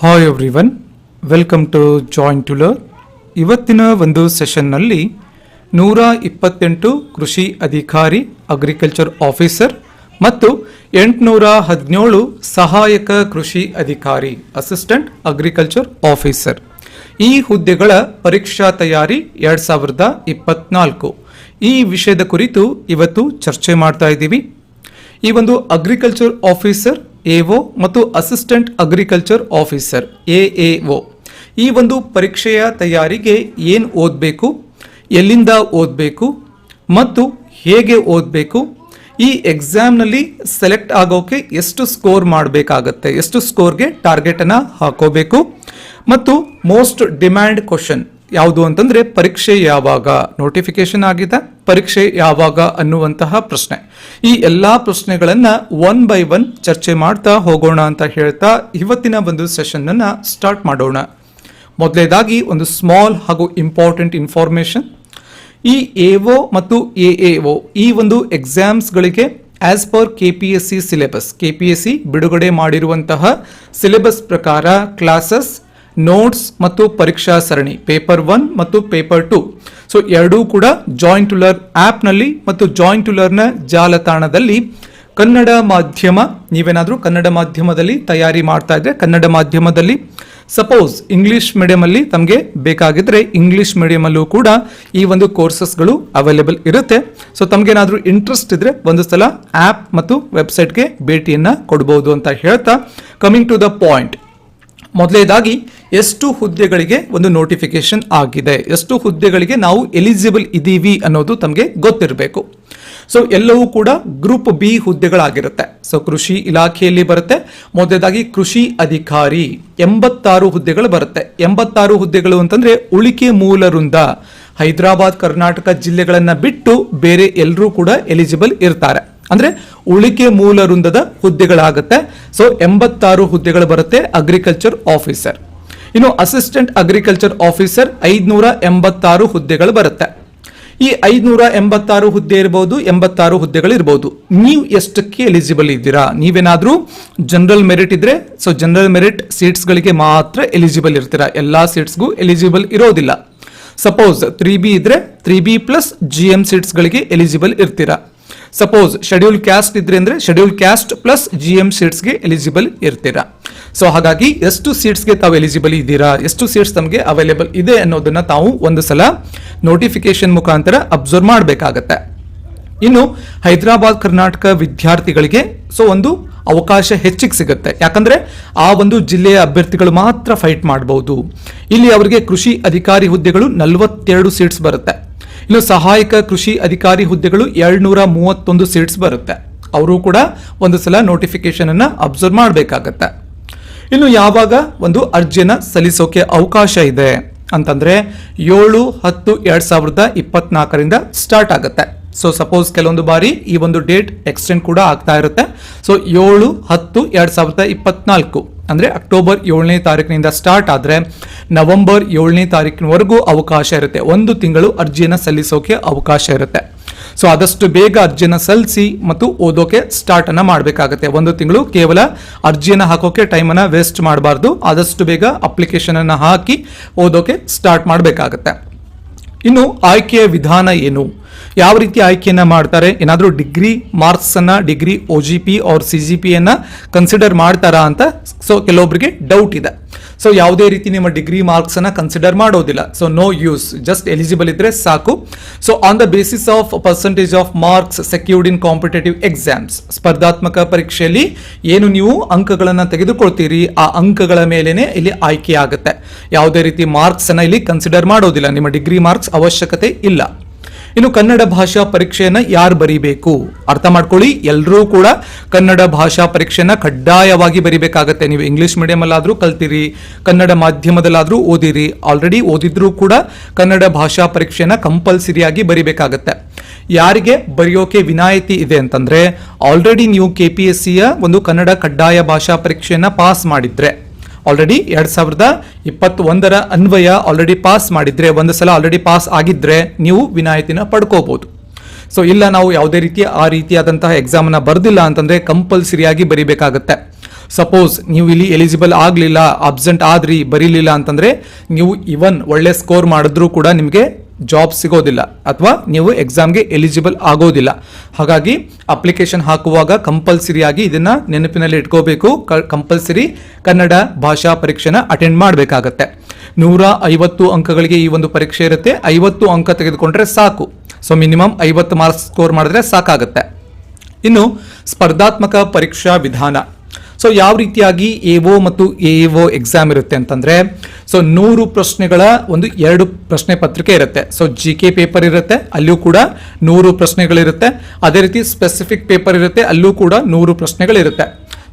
Hi everyone welcome to join to learn ಇವತ್ತಿನ ಒಂದು ಸೆಷನ್ನಲ್ಲಿ ನೂರ ಇಪ್ಪತ್ತೆಂಟು ಕೃಷಿ ಅಧಿಕಾರಿ ಅಗ್ರಿಕಲ್ಚರ್ ಆಫೀಸರ್ ಮತ್ತು ಎಂಟುನೂರ ಹದಿನೇಳು ಸಹಾಯಕ ಕೃಷಿ ಅಧಿಕಾರಿ ಅಸಿಸ್ಟೆಂಟ್ ಅಗ್ರಿಕಲ್ಚರ್ ಆಫೀಸರ್ ಈ ಹುದ್ದೆಗಳ ಪರೀಕ್ಷಾ ತಯಾರಿ ಎರಡು ಸಾವಿರದ ಇಪ್ಪತ್ನಾಲ್ಕು. ಈ ವಿಷಯದ ಕುರಿತು ಇವತ್ತು ಚರ್ಚೆ ಮಾಡ್ತಾ ಇದ್ದೀವಿ. ಈ ಒಂದು ಅಗ್ರಿಕಲ್ಚರ್ ಆಫೀಸರ್ ಎಒ ಮತ್ತು ಅಸಿಸ್ಟೆಂಟ್ ಅಗ್ರಿಕಲ್ಚರ್ ಆಫೀಸರ್ ಎಎಒ ಈ ಒಂದು ಪರೀಕ್ಷೆಯ ತಯಾರಿಗೆ ಏನು ಓದಬೇಕು, ಎಲ್ಲಿಂದ ಓದಬೇಕು, ಮತ್ತು ಹೇಗೆ ಓದಬೇಕು, ಈ ಎಕ್ಸಾಮ್ನಲ್ಲಿ ಸೆಲೆಕ್ಟ್ ಆಗೋಕೆ ಎಷ್ಟು ಸ್ಕೋರ್ ಮಾಡಬೇಕಾಗತ್ತೆ, ಎಷ್ಟು ಸ್ಕೋರ್ಗೆ ಟಾರ್ಗೆಟನ್ನು ಹಾಕೋಬೇಕು, ಮತ್ತು ಮೋಸ್ಟ್ ಡಿಮ್ಯಾಂಡ್ ಕ್ವಶನ್ ಯಾವುದು ಅಂತಂದ್ರೆ ಪರೀಕ್ಷೆ ಯಾವಾಗ ನೋಟಿಫಿಕೇಶನ್ ಆಗಿದೆ, ಪರೀಕ್ಷೆ ಯಾವಾಗ ಅನ್ನುವಂತಹ ಪ್ರಶ್ನೆ. ಈ ಎಲ್ಲಾ ಪ್ರಶ್ನೆಗಳನ್ನು ಒನ್ ಬೈ ಒನ್ ಚರ್ಚೆ ಮಾಡ್ತಾ ಹೋಗೋಣ ಅಂತ ಹೇಳ್ತಾ ಇವತ್ತಿನ ಒಂದು ಸೆಷನ್ ಅನ್ನ ಸ್ಟಾರ್ಟ್ ಮಾಡೋಣ. ಮೊದಲೇದಾಗಿ ಒಂದು ಸ್ಮಾಲ್ ಹಾಗೂ ಇಂಪಾರ್ಟೆಂಟ್ ಇನ್ಫಾರ್ಮೇಶನ್ ಈ ಒ ಮತ್ತು ಎ ಈ ಒಂದು ಎಕ್ಸಾಮ್ಸ್ಗಳಿಗೆ as per K P S C syllabus K P S C ಬಿಡುಗಡೆ ಮಾಡಿರುವಂತಹ ಸಿಲೆಬಸ್ ಪ್ರಕಾರ ಕ್ಲಾಸಸ್ ನೋಟ್ಸ್ ಮತ್ತು ಪರೀಕ್ಷಾ ಸರಣಿ ಪೇಪರ್ ಒನ್ ಮತ್ತು ಪೇಪರ್ ಟು ಸೊ ಎರಡೂ ಕೂಡ ಜಾಯಿಂಟ್ ಟು ಲರ್ನ್ ಆ್ಯಪ್ನಲ್ಲಿ ಮತ್ತು ಜಾಯಿಂಟ್ ಟು ಲರ್ನ ಜಾಲತಾಣದಲ್ಲಿ ಕನ್ನಡ ಮಾಧ್ಯಮ, ನೀವೇನಾದರೂ ಕನ್ನಡ ಮಾಧ್ಯಮದಲ್ಲಿ ತಯಾರಿ ಮಾಡ್ತಾ ಇದ್ರೆ ಕನ್ನಡ ಮಾಧ್ಯಮದಲ್ಲಿ ಸಪೋಸ್ ಇಂಗ್ಲಿಷ್ ಮೀಡಿಯಮಲ್ಲಿ ತಮಗೆ ಬೇಕಾಗಿದ್ರೆ ಇಂಗ್ಲಿಷ್ ಮೀಡಿಯಮಲ್ಲೂ ಕೂಡ ಈ ಒಂದು ಕೋರ್ಸಸ್ಗಳು ಅವೈಲೇಬಲ್ ಇರುತ್ತೆ. ಸೊ ತಮಗೇನಾದರೂ ಇಂಟ್ರೆಸ್ಟ್ ಇದ್ರೆ ಒಂದು ಸಲ ಆ್ಯಪ್ ಮತ್ತು ವೆಬ್ಸೈಟ್ಗೆ ಭೇಟಿಯನ್ನು ಕೊಡ್ಬೋದು ಅಂತ ಹೇಳ್ತಾ ಕಮಿಂಗ್ ಟು ದ ಪಾಯಿಂಟ್ ಮೊದಲನೇದಾಗಿ ಎಷ್ಟು ಹುದ್ದೆಗಳಿಗೆ ಒಂದು ನೋಟಿಫಿಕೇಶನ್ ಆಗಿದೆ? ಎಷ್ಟು ಹುದ್ದೆಗಳಿಗೆ ನಾವು ಎಲಿಜಿಬಲ್ ಇದ್ದೀವಿ ಅನ್ನೋದು ತಮಗೆ ಗೊತ್ತಿರಬೇಕು. ಸೊ ಎಲ್ಲವೂ ಕೂಡ ಗ್ರೂಪ್ ಬಿ ಹುದ್ದೆಗಳಾಗಿರುತ್ತೆ. ಸೊ ಕೃಷಿ ಇಲಾಖೆಯಲ್ಲಿ ಬರುತ್ತೆ. ಮೊದಲೇದಾಗಿ ಕೃಷಿ ಅಧಿಕಾರಿ ಎಂಬತ್ತಾರು ಹುದ್ದೆಗಳು ಬರುತ್ತೆ. ಎಂಬತ್ತಾರು ಹುದ್ದೆಗಳು ಅಂತಂದ್ರೆ ಉಳಿಕೆ ಮೂಲ ವೃಂದ ಹೈದರಾಬಾದ್, ಕರ್ನಾಟಕ ಜಿಲ್ಲೆಗಳನ್ನು ಬಿಟ್ಟು ಬೇರೆ ಎಲ್ಲರೂ ಕೂಡ ಎಲಿಜಿಬಲ್ ಇರ್ತಾರೆ. ಅಂದ್ರೆ ಉಳಿಕೆ ಮೂಲ ವೃಂದದ ಹುದ್ದೆಗಳಾಗುತ್ತೆ. ಸೊ ಎಂಬತ್ತಾರು ಹುದ್ದೆಗಳು ಬರುತ್ತೆ ಅಗ್ರಿಕಲ್ಚರ್ ಆಫೀಸರ್ ಇನ್ನು ಅಸಿಸ್ಟೆಂಟ್ ಅಗ್ರಿಕಲ್ಚರ್ ಆಫೀಸರ್ ಐದ್ನೂರ ಎಂಬತ್ತಾರು ಹುದ್ದೆಗಳು ಬರುತ್ತೆ. ಈ ಐದ್ನೂರ ಎಂಬತ್ತಾರು ಹುದ್ದೆ ಇರಬಹುದು ಎಂಬತ್ತಾರು ಹುದ್ದೆಗಳು ಇರಬಹುದು ನೀವು ಎಷ್ಟಕ್ಕೆ ಎಲಿಜಿಬಲ್ ಇದ್ದೀರಾ? ನೀವೇನಾದರೂ ಜನರಲ್ ಮೆರಿಟ್ ಇದ್ರೆ ಸೊ ಜನರಲ್ ಮೆರಿಟ್ ಸೀಟ್ಸ್ಗಳಿಗೆ ಮಾತ್ರ ಎಲಿಜಿಬಲ್ ಇರ್ತೀರಾ? ಎಲ್ಲಾ ಸೀಟ್ಸ್ಗೂ ಎಲಿಜಿಬಲ್ ಇರೋದಿಲ್ಲ. ಸಪೋಸ್ ತ್ರೀ ಬಿ ಇದ್ರೆ three B plus G M ಸೀಟ್ಸ್ಗಳಿಗೆ eligible ಇರ್ತೀರಾ? ಸಪೋಸ್ ಶೆಡ್ಯೂಲ್ ಕ್ಯಾಸ್ಟ್ ಇದ್ರೆ ಅಂದ್ರೆ schedule caste plus G M ಸೀಟ್ಸ್ಗೆ eligible ಇರ್ತೀರಾ. ಸೊ ಹಾಗಾಗಿ ಎಷ್ಟು ಸೀಟ್ಸ್ಗೆ ತಾವು ಎಲಿಜಿಬಲ್ ಇದ್ದೀರಾ, ಎಷ್ಟು ಸೀಟ್ಸ್ ತಮಗೆ ಅವೈಲೇಬಲ್ ಇದೆ ಅನ್ನೋದನ್ನ ತಾವು ಒಂದು ಸಲ ನೋಟಿಫಿಕೇಶನ್ ಮುಖಾಂತರ ಅಬ್ಸರ್ವ್ ಮಾಡಬೇಕಾಗತ್ತೆ. ಇನ್ನು ಹೈದರಾಬಾದ್, ಕರ್ನಾಟಕ ವಿದ್ಯಾರ್ಥಿಗಳಿಗೆ ಸೊ ಒಂದು ಅವಕಾಶ ಹೆಚ್ಚಿಗೆ ಸಿಗುತ್ತೆ. ಯಾಕಂದ್ರೆ ಆ ಒಂದು ಜಿಲ್ಲೆಯ ಅಭ್ಯರ್ಥಿಗಳು ಮಾತ್ರ ಫೈಟ್ ಮಾಡಬಹುದು ಇಲ್ಲಿ ಅವರಿಗೆ ಕೃಷಿ ಅಧಿಕಾರಿ ಹುದ್ದೆಗಳು ನಲವತ್ತೆರಡು ಸೀಟ್ಸ್ ಬರುತ್ತೆ. ಇನ್ನು ಸಹಾಯಕ ಕೃಷಿ ಅಧಿಕಾರಿ ಹುದ್ದೆಗಳು ಎರಡ್ನೂರ ಮೂವತ್ತೊಂದು ಸೀಟ್ಸ್ ಬರುತ್ತೆ. ಅವರು ಕೂಡ ಒಂದು ಸಲ ನೋಟಿಫಿಕೇಶನ್ ಅನ್ನ ಅಬ್ಸರ್ವ್ ಮಾಡಬೇಕಾಗತ್ತೆ. ಇನ್ನು ಯಾವಾಗ ಒಂದು ಅರ್ಜಿಯನ್ನ ಸಲ್ಲಿಸೋಕೆ ಅವಕಾಶ ಇದೆ ಅಂತಂದ್ರೆ ಏಳು ಹತ್ತು ಎರಡ್ ಸಾವಿರದ ಇಪ್ಪತ್ನಾಲ್ಕರಿಂದ ಸ್ಟಾರ್ಟ್ ಆಗುತ್ತೆ. ಸೊ ಸಪೋಸ್ ಕೆಲವೊಂದು ಬಾರಿ ಈ ಒಂದು ಡೇಟ್ ಎಕ್ಸ್ಟೆಂಡ್ ಕೂಡ ಆಗ್ತಾ ಇರುತ್ತೆ. ಸೊ ಏಳು ಹತ್ತು ಎರಡ್ ಸಾವಿರದ ಇಪ್ಪತ್ನಾಲ್ಕು. ಅಂದ್ರೆ ಅಕ್ಟೋಬರ್ ಏಳನೇ ತಾರೀಕಿನಿಂದ ಸ್ಟಾರ್ಟ್ ಆದ್ರೆ ನವೆಂಬರ್ ಏಳನೇ ತಾರೀಕಿನವರೆಗೂ ಅವಕಾಶ ಇರುತ್ತೆ. ಒಂದು ತಿಂಗಳು ಅರ್ಜಿಯನ್ನು ಸಲ್ಲಿಸೋಕೆ ಅವಕಾಶ ಇರುತ್ತೆ. ಸೊ ಆದಷ್ಟು ಬೇಗ ಅರ್ಜಿಯನ್ನು ಸಲ್ಲಿಸಿ ಮತ್ತು ಓದೋಕೆ ಸ್ಟಾರ್ಟ್ ಅನ್ನ ಮಾಡಬೇಕಾಗುತ್ತೆ. ಒಂದು ತಿಂಗಳು ಕೇವಲ ಅರ್ಜಿಯನ್ನು ಹಾಕೋಕೆ ಟೈಮನ್ನು ವೇಸ್ಟ್ ಮಾಡಬಾರ್ದು. ಆದಷ್ಟು ಬೇಗ ಅಪ್ಲಿಕೇಶನ್ ಅನ್ನು ಹಾಕಿ ಓದೋಕೆ ಸ್ಟಾರ್ಟ್ ಮಾಡಬೇಕಾಗತ್ತೆ. ಇನ್ನು ಆಯ್ಕೆಯ ವಿಧಾನ ಏನು? ಯಾವ ರೀತಿ ಆಯ್ಕೆಯನ್ನು ಮಾಡ್ತಾರೆ? ಏನಾದರೂ ಡಿಗ್ರಿ ಮಾರ್ಕ್ಸ್ ಅನ್ನ ಡಿಗ್ರಿ ಒ ಜಿ ಪಿ ಅವ್ರ ಸಿ ಜಿ ಪಿಯನ್ನು ಕನ್ಸಿಡರ್ ಮಾಡ್ತಾರಾ ಅಂತ ಸೊ ಕೆಲವೊಬ್ಬರಿಗೆ ಡೌಟ್ ಇದೆ. ಸೊ ಯಾವುದೇ ರೀತಿ ನಿಮ್ಮ ಡಿಗ್ರಿ ಮಾರ್ಕ್ಸ್ ಅನ್ನ ಕನ್ಸಿಡರ್ ಮಾಡೋದಿಲ್ಲ. So no use just eligible ಇದ್ರೆ ಸಾಕು. So on the basis of percentage of marks secured in competitive exams ಸ್ಪರ್ಧಾತ್ಮಕ ಪರೀಕ್ಷೆಯಲ್ಲಿ ಏನು ನೀವು ಅಂಕಗಳನ್ನು ತೆಗೆದುಕೊಳ್ತೀರಿ? ಆ ಅಂಕಗಳ ಮೇಲೇ ಇಲ್ಲಿ ಆಯ್ಕೆ ಆಗುತ್ತೆ ಯಾವುದೇ ರೀತಿ ಮಾರ್ಕ್ಸ್ ಅನ್ನ ಇಲ್ಲಿ ಕನ್ಸಿಡರ್ ಮಾಡೋದಿಲ್ಲ. ನಿಮ್ಮ ಡಿಗ್ರಿ ಮಾರ್ಕ್ಸ್ ಅವಶ್ಯಕತೆ ಇಲ್ಲ. ಇನ್ನು ಕನ್ನಡ ಭಾಷಾ ಪರೀಕ್ಷೆಯನ್ನ ಯಾರು ಬರೀಬೇಕು? ಅರ್ಥ ಮಾಡ್ಕೊಳ್ಳಿ. ಎಲ್ಲರೂ ಕೂಡ ಕನ್ನಡ ಭಾಷಾ ಪರೀಕ್ಷೆಯನ್ನ ಕಡ್ಡಾಯವಾಗಿ ಬರಿಬೇಕಾಗತ್ತೆ. ನೀವು ಇಂಗ್ಲಿಷ್ ಮೀಡಿಯಂ ಅಲ್ಲಾದ್ರೂ ಕಲ್ತಿರಿ, ಕನ್ನಡ ಮಾಧ್ಯಮದಲ್ಲಾದ್ರೂ ಓದಿರಿ. ಆಲ್ರೆಡಿ ಓದಿದ್ರೂ ಕೂಡ ಕನ್ನಡ ಭಾಷಾ ಪರೀಕ್ಷೆಯನ್ನ ಕಂಪಲ್ಸರಿಯಾಗಿ ಬರಿಬೇಕಾಗತ್ತೆ. ಯಾರಿಗೆ ಬರೆಯೋಕೆ ವಿನಾಯಿತಿ ಇದೆ ಅಂತಂದ್ರೆ ಆಲ್ರೆಡಿ ನೀವು ಕೆ ಪಿ ಎಸ್ ಸಿಯ ಒಂದು ಕನ್ನಡ ಕಡ್ಡಾಯ ಭಾಷಾ ಪರೀಕ್ಷೆಯನ್ನ ಪಾಸ್ ಮಾಡಿದ್ರೆ ಆಲ್ರೆಡಿ ಎರಡ್ ಸಾವಿರದ ಇಪ್ಪತ್ತೊಂದರ ಅನ್ವಯ ಆಲ್ರೆಡಿ ಪಾಸ್ ಮಾಡಿದ್ರೆ, ಒಂದು ಸಲ ಆಲ್ರೆಡಿ ಪಾಸ್ ಆಗಿದ್ರೆ ನೀವು ವಿನಾಯಿತಿನ ಪಡ್ಕೋಬಹುದು ಸೊ ಇಲ್ಲ ನಾವು ಯಾವುದೇ ರೀತಿಯ ಆ ರೀತಿಯಾದಂತಹ ಎಕ್ಸಾಮನ್ನ ಬರ್ದಿಲ್ಲ ಅಂತಂದ್ರೆ ಕಂಪಲ್ಸರಿಯಾಗಿ ಬರಿಬೇಕಾಗತ್ತೆ. ಸಪೋಸ್ ನೀವು ಇಲ್ಲಿ ಎಲಿಜಿಬಲ್ ಆಗಲಿಲ್ಲ ಅಬ್ಸೆಂಟ್ ಆದ್ರಿ, ಬರೀಲಿಲ್ಲ ಅಂತಂದ್ರೆ ನೀವು ಇವನ್ ಒಳ್ಳೆ ಸ್ಕೋರ್ ಮಾಡಿದ್ರೂ ಕೂಡ ನಿಮಗೆ ಜಾಬ್ ಸಿಗೋದಿಲ್ಲ ಅಥವಾ ನೀವು ಎಕ್ಸಾಮ್ಗೆ ಎಲಿಜಿಬಲ್ ಆಗೋದಿಲ್ಲ. ಹಾಗಾಗಿ ಅಪ್ಲಿಕೇಶನ್ ಹಾಕುವಾಗ ಕಂಪಲ್ಸರಿಯಾಗಿ ಇದನ್ನು ನೆನಪಿನಲ್ಲಿ ಇಟ್ಕೋಬೇಕು. ಕಂಪಲ್ಸರಿ ಕನ್ನಡ ಭಾಷಾ ಪರೀಕ್ಷೆನ ಅಟೆಂಡ್ ಮಾಡಬೇಕಾಗತ್ತೆ. ನೂರ ಐವತ್ತು ಅಂಕಗಳಿಗೆ ಈ ಒಂದು ಪರೀಕ್ಷೆ ಇರುತ್ತೆ. ಐವತ್ತು ಅಂಕ ತೆಗೆದುಕೊಂಡ್ರೆ ಸಾಕು. ಸೊ ಮಿನಿಮಮ್ ಐವತ್ತು ಮಾರ್ಕ್ಸ್ ಸ್ಕೋರ್ ಮಾಡಿದ್ರೆ ಸಾಕಾಗುತ್ತೆ. ಇನ್ನು ಸ್ಪರ್ಧಾತ್ಮಕ ಪರೀಕ್ಷಾ ವಿಧಾನ. ಸೊ ಯಾವ ರೀತಿಯಾಗಿ ಎಒ ಮತ್ತು ಎಒ ಎಕ್ಸಾಮ್ ಇರುತ್ತೆ ಅಂತಂದ್ರೆ ಸೊ ನೂರು ಪ್ರಶ್ನೆಗಳ ಒಂದು ಎರಡು ಪ್ರಶ್ನೆ ಪತ್ರಿಕೆ ಇರುತ್ತೆ. ಸೊ ಜಿ ಕೆ ಪೇಪರ್ ಇರುತ್ತೆ, ಅಲ್ಲೂ ಕೂಡ ನೂರು ಪ್ರಶ್ನೆಗಳಿರುತ್ತೆ. ಅದೇ ರೀತಿ ಸ್ಪೆಸಿಫಿಕ್ ಪೇಪರ್ ಇರುತ್ತೆ, ಅಲ್ಲೂ ಕೂಡ ನೂರು ಪ್ರಶ್ನೆಗಳಿರುತ್ತೆ.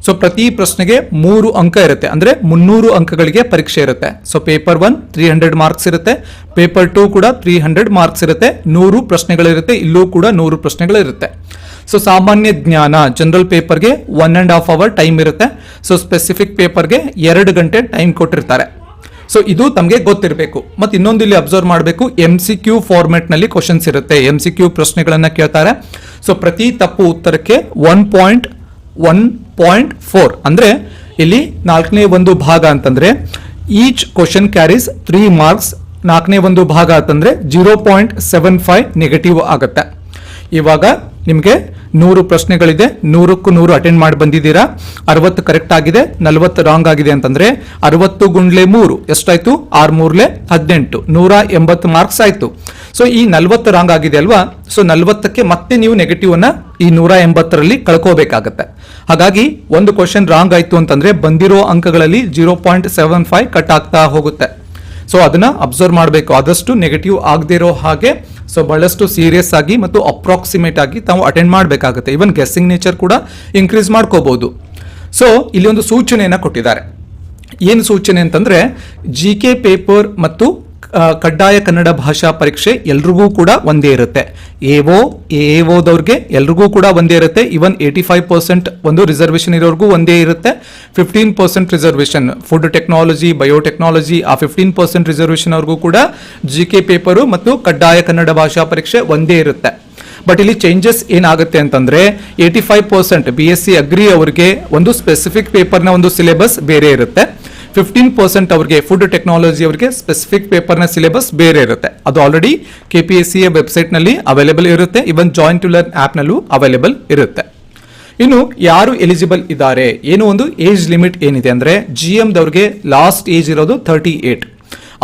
ಸೊ ಪ್ರತಿ ಪ್ರಶ್ನೆಗೆ ಮೂರು ಅಂಕ ಇರುತ್ತೆ. ಅಂದ್ರೆ ಮುನ್ನೂರು ಅಂಕಗಳಿಗೆ ಪರೀಕ್ಷೆ ಇರುತ್ತೆ. So paper one three hundred marks ಇರುತ್ತೆ. ಪೇಪರ್ ಟೂ ಕೂಡ ತ್ರೀ ಹಂಡ್ರೆಡ್ ಮಾರ್ಕ್ಸ್ ಇರುತ್ತೆ. ನೂರು ಪ್ರಶ್ನೆಗಳಿರುತ್ತೆ, ಇಲ್ಲೂ ಕೂಡ ನೂರು ಪ್ರಶ್ನೆಗಳಿರುತ್ತೆ. ಸೊ ಸಾಮಾನ್ಯ ಜ್ಞಾನ ಜನರಲ್ ಪೇಪರ್ಗೆ one and half hour time ಇರುತ್ತೆ. ಸೊ ಸ್ಪೆಸಿಫಿಕ್ ಪೇಪರ್ಗೆ ಎರಡು ಗಂಟೆ ಟೈಮ್ ಕೊಟ್ಟಿರ್ತಾರೆ. ಸೊ ಇದು ತಮಗೆ ಗೊತ್ತಿರಬೇಕು. ಮತ್ತೆ ಇನ್ನೊಂದು ಇಲ್ಲಿ ಅಬ್ಸರ್ವ್ ಮಾಡಬೇಕು. ಎಂ ಸಿ ಕ್ಯೂ ಫಾರ್ಮೆಟ್ನಲ್ಲಿ ಕ್ವಶನ್ಸ್ ಇರುತ್ತೆ. ಎಂ ಸಿ ಕ್ಯೂ ಪ್ರಶ್ನೆಗಳನ್ನ ಕೇಳ್ತಾರೆ. ಸೊ ಪ್ರತಿ ತಪ್ಪು ಉತ್ತರಕ್ಕೆ one point one point four ಅಂದ್ರೆ, ಇಲ್ಲಿ ನಾಲ್ಕನೇ ಒಂದು ಭಾಗ ಅಂತಂದ್ರೆ each question carries three marks ನಾಲ್ಕನೇ ಒಂದು ಭಾಗ ಅಂತಂದ್ರೆ zero point seven five negative ಆಗುತ್ತೆ. ಇವಾಗ ನಿಮಗೆ ನೂರು ಪ್ರಶ್ನೆಗಳಿದೆ, ನೂರಕ್ಕೂ ನೂರು ಅಟೆಂಡ್ ಮಾಡಿ ಬಂದಿದ್ದೀರಾ? ಅರವತ್ತು ಕರೆಕ್ಟ್ ಆಗಿದೆ, ನಲವತ್ತು ರಾಂಗ್ ಆಗಿದೆ ಅಂತಂದ್ರೆ ಅರವತ್ತು ಗುಂಡ್ಲೆ ಮೂರು, ಎಷ್ಟಾಯ್ತು? ಆರ್ ಮೂರ್ಲೆ ಹದಿನೆಂಟು, ನೂರ ಎಂಬತ್ತು ಮಾರ್ಕ್ಸ್ ಆಯ್ತು. ಸೊ ಈ ನಲವತ್ತು ರಾಂಗ್ ಆಗಿದೆ ಅಲ್ವಾ? ಸೊ ನಲವತ್ತಕ್ಕೆ ಮತ್ತೆ ನೀವು ನೆಗೆಟಿವ್ ಅನ್ನ ಈ ನೂರ ಎಂಬತ್ತರಲ್ಲಿ ಕಳ್ಕೋಬೇಕಾಗತ್ತೆ. ಹಾಗಾಗಿ ಒಂದು ಕ್ವಶನ್ ರಾಂಗ್ ಆಯ್ತು ಅಂತಂದ್ರೆ ಬಂದಿರೋ ಅಂಕಗಳಲ್ಲಿ zero point seven five cut ಆಗ್ತಾ ಹೋಗುತ್ತೆ. ಸೊ ಅದನ್ನ ಅಬ್ಸರ್ವ್ ಮಾಡಬೇಕು. ಆದಷ್ಟು ನೆಗೆಟಿವ್ ಆಗದೇ ಇರೋ ಹಾಗೆ ಸೊ ಬಹಳಷ್ಟು ಸೀರಿಯಸ್ ಆಗಿ ಮತ್ತು ಅಪ್ರಾಕ್ಸಿಮೇಟ್ ಆಗಿ ತಾವು ಅಟೆಂಡ್ ಮಾಡಬೇಕಾಗುತ್ತೆ. ಇವನ್ ಗೆಸ್ಸಿಂಗ್ ನೇಚರ್ ಕೂಡ ಇನ್ಕ್ರೀಸ್ ಮಾಡ್ಕೋಬಹುದು ಸೊ ಇಲ್ಲಿ ಒಂದು ಸೂಚನೆಯನ್ನು ಕೊಟ್ಟಿದ್ದಾರೆ. ಏನು ಸೂಚನೆ ಅಂತಂದ್ರೆ ಜಿ ಕೆ ಪೇಪರ್ ಮತ್ತು ಕಡ್ಡಾಯ ಕನ್ನಡ ಭಾಷಾ ಪರೀಕ್ಷೆ ಎಲ್ರಿಗೂ ಕೂಡ ಒಂದೇ ಇರುತ್ತೆ. ಎಒ ಎಒದವ್ರಿಗೆ ಎಲ್ರಿಗೂ ಕೂಡ ಒಂದೇ ಇರುತ್ತೆ. ಇವನ್ ಏಯ್ಟಿ ಫೈವ್ ಪರ್ಸೆಂಟ್ ಒಂದು ರಿಸರ್ವೇಷನ್ ಇರೋರ್ಗೂ ಒಂದೇ ಇರುತ್ತೆ. Fifteen percent reservation food technology biotechnology ಆ ಫಿಫ್ಟೀನ್ ಪರ್ಸೆಂಟ್ ರಿಸರ್ವೇಷನ್ ಅವ್ರಿಗೂ ಕೂಡ ಜಿ ಕೆ ಪೇಪರು ಮತ್ತು ಕಡ್ಡಾಯ ಕನ್ನಡ ಭಾಷಾ ಪರೀಕ್ಷೆ ಒಂದೇ ಇರುತ್ತೆ. ಬಟ್ ಇಲ್ಲಿ ಚೇಂಜಸ್ ಏನಾಗುತ್ತೆ ಅಂತಂದ್ರೆ eighty five percent B S C agri ಅವರಿಗೆ ಒಂದು ಸ್ಪೆಸಿಫಿಕ್ ಪೇಪರ್ನ ಒಂದು ಸಿಲೆಬಸ್ ಬೇರೆ ಇರುತ್ತೆ. ಫಿಫ್ಟೀನ್ ಪರ್ಸೆಂಟ್ ಅವರಿಗೆ ಫುಡ್ ಟೆಕ್ನಾಲಜಿ ಅವರಿಗೆ ಸ್ಪೆಸಿಫಿಕ್ ಪೇಪರ್ನ ಸಿಲೆಬಸ್ ಬೇರೆ ಇರುತ್ತೆ. ಅದು already K P S C ವೆಬ್ಸೈಟ್ನಲ್ಲಿ ಅವೈಲೇಬಲ್ ಇರುತ್ತೆ. ಇವನ್ ಜಾಯಿಂಟ್ ಟು ಲರ್ನ್ ಆ್ಯಪ್ನಲ್ಲೂ ಅವೈಲೇಬಲ್ ಇರುತ್ತೆ. ಇನ್ನು ಯಾರು ಎಲಿಜಿಬಲ್ ಇದ್ದಾರೆ? ಏನು ಒಂದು ಏಜ್ ಲಿಮಿಟ್ ಏನಿದೆ ಅಂದ್ರೆ ಜಿ ಎಮ್ದವ್ರಿಗೆ ಲಾಸ್ಟ್ ಏಜ್ ಇರೋದು ಥರ್ಟಿ ಏಟ್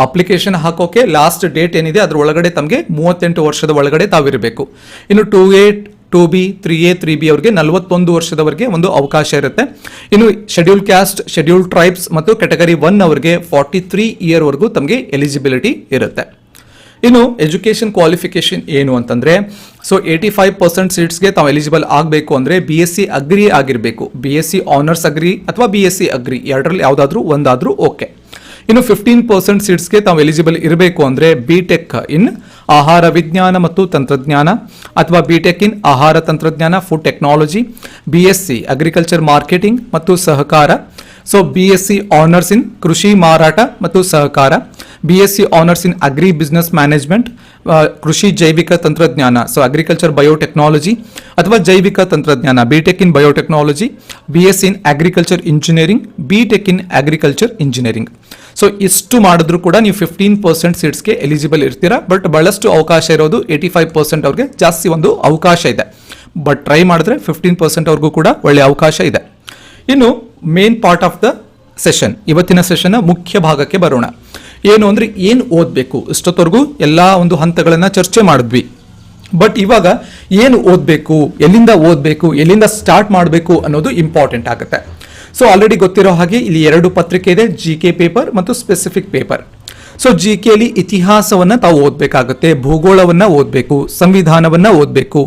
ಅಪ್ಲಿಕೇಶನ್ ಹಾಕೋಕೆ ಲಾಸ್ಟ್ ಡೇಟ್ ಏನಿದೆ, ಅದ್ರ ಒಳಗಡೆ ತಮಗೆ ಮೂವತ್ತೆಂಟು ವರ್ಷದ ಒಳಗಡೆ ತಾವಿರಬೇಕು. ಇನ್ನು two A two B, three A, three B ಅವರಿಗೆ ನಲವತ್ತೊಂದು ವರ್ಷದವರೆಗೆ ಒಂದು ಅವಕಾಶ ಇರುತ್ತೆ. ಇನ್ನು ಶೆಡ್ಯೂಲ್ ಕ್ಯಾಸ್ಟ್ ಶೆಡ್ಯೂಲ್ ಟ್ರೈಬ್ಸ್ ಮತ್ತು ಕ್ಯಾಟಗರಿ ಒನ್ ಅವರಿಗೆ ಫಾರ್ಟಿ ತ್ರೀ ಇಯರ್ವರೆಗೂ ತಮಗೆ ಎಲಿಜಿಬಿಲಿಟಿ ಇರುತ್ತೆ. ಇನ್ನು ಎಜುಕೇಷನ್ ಕ್ವಾಲಿಫಿಕೇಶನ್ ಏನು ಅಂತಂದರೆ ಸೊ ಏಯ್ಟಿ ಫೈವ್ ಪರ್ಸೆಂಟ್ ಸೀಟ್ಸ್ಗೆ ತಾವು ಎಲಿಜಿಬಲ್ ಆಗಬೇಕು ಅಂದರೆ ಬಿ ಎಸ್ ಸಿ ಅಗ್ರಿ ಆಗಿರಬೇಕು. B S C honours agri ಅಥವಾ ಬಿ ಎಸ್ ಸಿ ಅಗ್ರಿ ಎರಡರಲ್ಲಿ ಯಾವುದಾದ್ರೂ ಒಂದಾದರೂ ಓಕೆ ಇನ್ನು ಫಿಫ್ಟೀನ್ ಪರ್ಸೆಂಟ್ ಸೀಟ್ಸ್ಗೆ ತಾವು ಎಲಿಜಿಬಲ್ ಇರಬೇಕು ಅಂದರೆ ಬಿ ಟೆಕ್ ಇನ್ ಆಹಾರ ವಿಜ್ಞಾನ ಮತ್ತು ತಂತ್ರಜ್ಞಾನ, ಅಥವಾ ಬಿ ಟೆಕ್ ಇನ್ ಆಹಾರ ತಂತ್ರಜ್ಞಾನ food technology B S C agriculture marketing ಮತ್ತು ಸಹಕಾರ. So B S C honours in ಕೃಷಿ ಮಾರಾಟ ಮತ್ತು ಸಹಕಾರ. B S C honours in agri business management ಕೃಷಿ ಜೈವಿಕ ತಂತ್ರಜ್ಞಾನ. ಸೊ ಅಗ್ರಿಕಲ್ಚರ್ ಬಯೋಟೆಕ್ನಾಲಜಿ ಅಥವಾ ಜೈವಿಕ ತಂತ್ರಜ್ಞಾನ. B tech in biotechnology B S in agriculture engineering B tech in agriculture engineering so ಇಷ್ಟು ಮಾಡಿದ್ರು ಕೂಡ ನೀವು ಫಿಫ್ಟೀನ್ ಪರ್ಸೆಂಟ್ ಸೀಟ್ಸ್ಗೆ ಎಲಿಜಿಬಲ್ ಇರ್ತೀರಾ. ಬಟ್ ಬಹಳಷ್ಟು ಅವಕಾಶ ಇರೋದು ಏಯ್ಟಿ ಫೈವ್ ಪರ್ಸೆಂಟ್ ಅವ್ರಿಗೆ ಜಾಸ್ತಿ ಒಂದು ಅವಕಾಶ ಇದೆ. ಬಟ್ ಟ್ರೈ ಮಾಡಿದ್ರೆ ಫಿಫ್ಟೀನ್ ಪರ್ಸೆಂಟ್ ಅವ್ರಿಗೂ ಕೂಡ ಒಳ್ಳೆ ಅವಕಾಶ ಇದೆ. ಇನ್ನು main part of the session ಇವತ್ತಿನ ಸೆಷನ್ನ ಮುಖ್ಯ ಭಾಗಕ್ಕೆ ಬರೋಣ. ಏನು ಅಂದರೆ ಏನು ಓದಬೇಕು? ಇಷ್ಟೊತ್ತವರೆಗೂ ಎಲ್ಲ ಒಂದು ಹಂತಗಳನ್ನು ಚರ್ಚೆ ಮಾಡಿದ್ವಿ. ಬಟ್ ಇವಾಗ ಏನು ಓದಬೇಕು? ಎಲ್ಲಿಂದ ಓದಬೇಕು? ಎಲ್ಲಿಂದ ಸ್ಟಾರ್ಟ್ ಮಾಡಬೇಕು ಅನ್ನೋದು ಇಂಪಾರ್ಟೆಂಟ್ ಆಗುತ್ತೆ. ಸೊ ಆಲ್ರೆಡಿ ಗೊತ್ತಿರೋ ಹಾಗೆ ಇಲ್ಲಿ ಎರಡು ಪತ್ರಿಕೆ ಇದೆ ಜಿ ಕೆ ಪೇಪರ್ ಮತ್ತು ಸ್ಪೆಸಿಫಿಕ್ ಪೇಪರ್ ಸೊ ಜಿ ಕೆಲಿ ಇತಿಹಾಸವನ್ನು ತಾವು ಓದಬೇಕಾಗುತ್ತೆ, ಭೂಗೋಳವನ್ನು ಓದಬೇಕು, ಸಂವಿಧಾನವನ್ನು ಓದಬೇಕು,